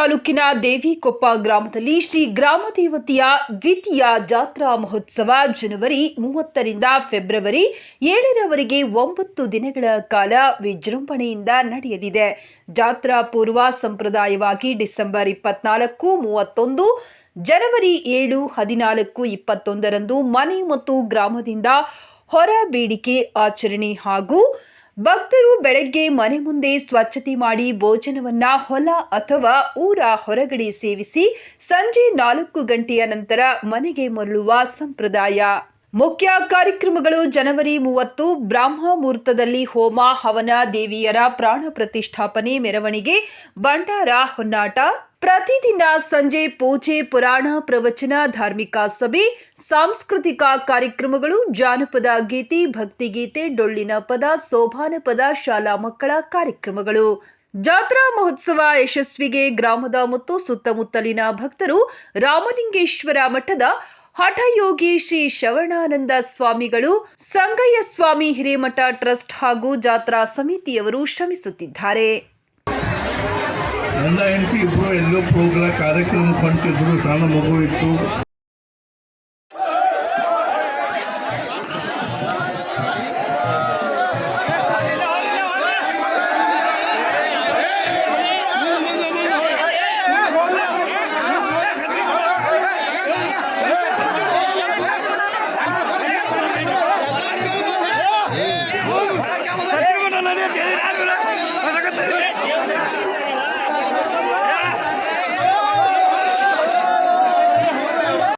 ತಾಲೂಕಿನ ದೇವಿಕೊಪ್ಪ ಗ್ರಾಮದಲ್ಲಿ ಶ್ರೀ ಗ್ರಾಮ ದೇವತೆಯ ದ್ವಿತೀಯ ಜಾತ್ರಾ ಮಹೋತ್ಸವ ಜನವರಿ ಮೂವತ್ತರಿಂದ ಫೆಬ್ರವರಿ ಏಳರವರೆಗೆ ಒಂಬತ್ತು ದಿನಗಳ ಕಾಲ ವಿಜೃಂಭಣೆಯಿಂದ ನಡೆಯಲಿದೆ. ಜಾತ್ರಾ ಪೂರ್ವ ಸಂಪ್ರದಾಯವಾಗಿ ಡಿಸೆಂಬರ್ ಇಪ್ಪತ್ನಾಲ್ಕು, ಮೂವತ್ತೊಂದು, ಜನವರಿ ಏಳು, ಹದಿನಾಲ್ಕು, ಇಪ್ಪತ್ತೊಂದರಂದು ಮನೆ ಮತ್ತು ಗ್ರಾಮದಿಂದ ಹೊರ ಬೇಡಿಕೆ ಆಚರಣೆ ಹಾಗೂ ಭಕ್ತರು ಬೆಳಗ್ಗೆ ಮನೆ ಮುಂದೆ ಸ್ವಚ್ಛತೆ ಮಾಡಿ ಭೋಜನವನ್ನ ಹೊಲ ಅಥವಾ ಊರ ಹೊರಗಡೆ ಸೇವಿಸಿ ಸಂಜೆ ನಾಲ್ಕು ಗಂಟೆಯ ನಂತರ ಮನೆಗೆ ಮರಳುವ ಸಂಪ್ರದಾಯ. ಮುಖ್ಯ ಕಾರ್ಯಕ್ರಮಗಳು ಜನವರಿ ಮೂವತ್ತು, ಬ್ರಾಹ್ಮ ಮುಹೂರ್ತದಲ್ಲಿ ಹೋಮ, ಹವನ, ದೇವಿಯರ ಪ್ರಾಣ ಪ್ರತಿಷ್ಠಾಪನೆ, ಮೆರವಣಿಗೆ, ಭಂಡಾರ ಹೊನ್ನಾಟ. ಪ್ರತಿದಿನ ಸಂಜೆ ಪೂಜೆ, ಪುರಾಣ, ಪ್ರವಚನ, ಧಾರ್ಮಿಕ ಸಭೆ, ಸಾಂಸ್ಕೃತಿಕ ಕಾರ್ಯಕ್ರಮಗಳು, ಜಾನಪದ ಗೀತೆ ಭಕ್ತಿಗೀತೆ ಡೊಳ್ಳಿನ ಪದ, ಸೋಭಾನ ಪದ, ಶಾಲಾ ಮಕ್ಕಳ ಕಾರ್ಯಕ್ರಮಗಳು. ಜಾತ್ರಾ ಮಹೋತ್ಸವ ಯಶಸ್ವಿಗೆ ಗ್ರಾಮದ ಮತ್ತು ಸುತ್ತಮುತ್ತಲಿನ ಭಕ್ತರು ರಾಮಲಿಂಗೇಶ್ವರ ಮಠದ ಹಠಯೋಗಿ ಶ್ರೀ ಶವಣಾನಂದ ಸ್ವಾಮಿಗಳು ಸಂಗಯ್ಯ ಸ್ವಾಮಿ ಹಿರೇಮಠ ಟ್ರಸ್ಟ್ ಹಾಗೂ ಜಾತ್ರಾ ಸಮಿತಿಯವರು ಶ್ರಮಿಸುತ್ತಿದ್ದಾರೆ. ನನ್ನ ಹೆಂಡತಿ ಇಬ್ಬರು ಎಲ್ಲೋ ಹೋಗಲ ಕಾರ್ಯಕ್ರಮ ಹೊಂಟಿದ್ರು ಸಣ್ಣ ಮಗು ಇತ್ತು Get it, let it, it.